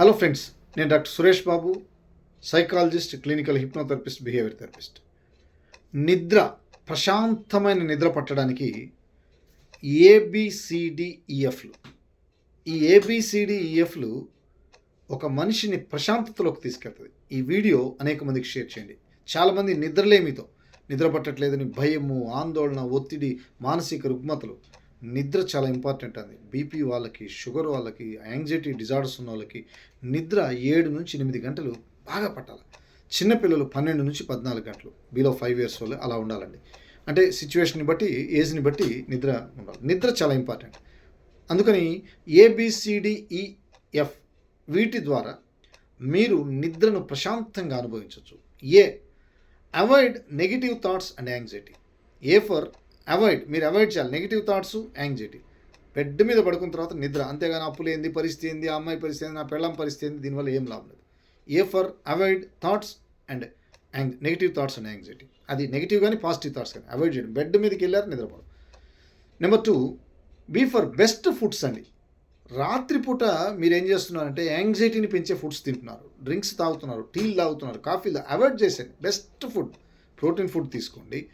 Hello friends నేను doctor Suresh Babu psychologist clinical hypnotherapist behaviour therapist నిద్ర ప్రశాంతమైన నిద్ర పట్టడానికి ఏబిసిడిఈఎఫ్లు ఈ ఏబిసిడిఈఎఫ్లు ఒక మనిషిని ప్రశాంతతలోకి తీసుకెళ్తుంది. ఈ వీడియో అనేక మందికి షేర్ చేయండి. చాలామంది నిద్రలేమితో. నిద్ర పట్టట్లేదని భయము ఆందోళన ఒత్తిడి మానసిక రుగ్మతలు. నిద్ర చాలా ఇంపార్టెంట్ అది. బీపీ వాళ్ళకి షుగర్ వాళ్ళకి యాంగ్జైటీ డిజార్డర్స్ ఉన్న వాళ్ళకి నిద్ర ఏడు నుంచి ఎనిమిది గంటలు బాగా పట్టాలి. చిన్నపిల్లలు పన్నెండు నుంచి పద్నాలుగు గంటలు. బిలో ఫైవ్ ఇయర్స్ వాళ్ళు అలా ఉండాలండి. అంటే సిచ్యువేషన్ని బట్టి ఏజ్ని బట్టి నిద్ర ఉండాలి. నిద్ర చాలా ఇంపార్టెంట్ అందుకని ఏబిసిడిఈఎఫ్ వీటి ద్వారా మీరు నిద్రను ప్రశాంతంగా అనుభవించవచ్చు. A avoid negative thoughts and anxiety A for avoid మీరు అవాయిడ్ చేయాలి. నెగిటివ్ థాట్స్ యాంగ్జైటీ బెడ్ మీద పడుకున్న తర్వాత నిద్ర. అంతేగాని అప్పులు ఏంది? పరిస్థితి ఏంది? ఆ అమ్మాయి పరిస్థితి ఏంది? నా పెళ్ళం పరిస్థితి ఏంది? దీనివల్ల ఏం లాభం లేదు. A for avoid thoughts and young negative thoughts and anxiety అది నెగిటివ్ కానీ పాజిటివ్ థాట్స్ కానీ అవాయిడ్ చేయడం. బెడ్ మీదకి వెళ్ళారు నిద్రపోవడం. Number two B for best foods అండి. రాత్రిపూట మీరు ఏం చేస్తున్నారంటే యాంగ్జైటీని పెంచే ఫుడ్స్ తింటున్నారు. డ్రింక్స్ తాగుతున్నారు టీలు తాగుతున్నారు కాఫీలు అవాయిడ్ చేసేయండి. బెస్ట్ ఫుడ్ ప్రోటీన్ ఫుడ్ తీసుకోండి.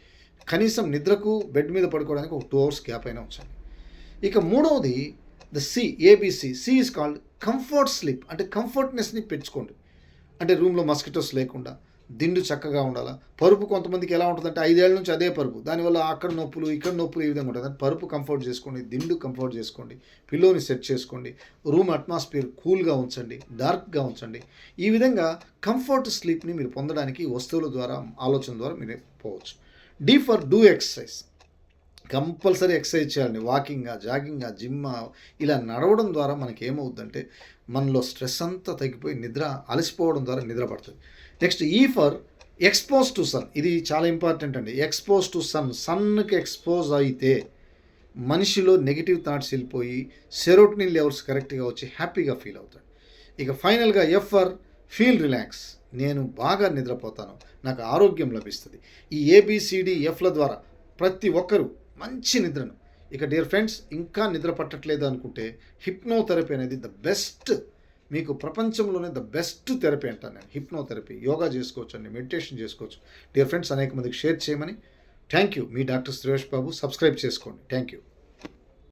కనీసం నిద్రకు బెడ్ మీద పడుకోవడానికి ఒక టూ అవర్స్ గ్యాప్ అయినా ఉంచండి. ఇక మూడవది the C A B C C is called comfort sleep అంటే కంఫర్ట్నెస్ని పెంచుకోండి. అంటే రూమ్లో మస్కిటోస్ లేకుండా దిండు చక్కగా ఉండాలా? పరుపు కొంతమందికి ఎలా ఉంటుందంటే ఐదేళ్ళ నుంచి అదే పరుపు. దానివల్ల అక్కడ నొప్పులు ఇక్కడ నొప్పులు ఈ విధంగా ఉంటుంది పరుపు కంఫర్ట్ చేసుకోండి దిండు కంఫర్ట్ చేసుకోండి పిల్లోని సెట్ చేసుకోండి రూమ్ అట్మాస్ఫియర్ కూల్గా ఉంచండి డార్క్గా ఉంచండి. ఈ విధంగా కంఫర్ట్ స్లీప్ని మీరు పొందడానికి వస్తువుల ద్వారా ఆలోచన ద్వారా మీరు పోవచ్చు. D for do exercise compulsory exercise చేయాలండి. వాకింగా జాగింగా జిమ్ ఇలా నడవడం ద్వారా మనకి ఏమవుతుందంటే మనలో స్ట్రెస్ అంతా తగ్గిపోయి నిద్ర అలసిపోవడం ద్వారా నిద్ర పడుతుంది. నెక్స్ట్ ఈ ఫర్ ఎక్స్పోజ్ టు సన్ ఇది చాలా ఇంపార్టెంట్ అండి. ఎక్స్పోజ్ టు సన్ సన్కి ఎక్స్పోజ్ అయితే మనిషిలో నెగిటివ్ థాట్స్ వెళ్ళిపోయి సెరోటినిన్ లెవెల్స్ కరెక్ట్గా వచ్చి హ్యాపీగా ఫీల్ అవుతాడు ఇక ఫైనల్గా ఎఫ్ఆర్ ఫీల్ రిలాక్స్ నేను బాగా నిద్రపోతాను. నాకు ఆరోగ్యం లభిస్తుంది. ఈ ఏబిసిడి ఎఫ్ల ద్వారా ప్రతి ఒక్కరూ మంచి నిద్రను. ఇక డియర్ ఫ్రెండ్స్ ఇంకా నిద్ర పట్టట్లేదు అనుకుంటే హిప్నోథెరపీ అనేది ద బెస్ట్ మీకు ప్రపంచంలోనే ద బెస్ట్ థెరపీ అంటాను నేను. హిప్నోథెరపీ యోగా చేసుకోవచ్చు అండి మెడిటేషన్ చేసుకోవచ్చు. డియర్ ఫ్రెండ్స్ అనేక మందికి షేర్ చేయమని. థ్యాంక్ యూ మీ డాక్టర్ సురేష్ బాబు సబ్స్క్రైబ్ చేసుకోండి. Thank you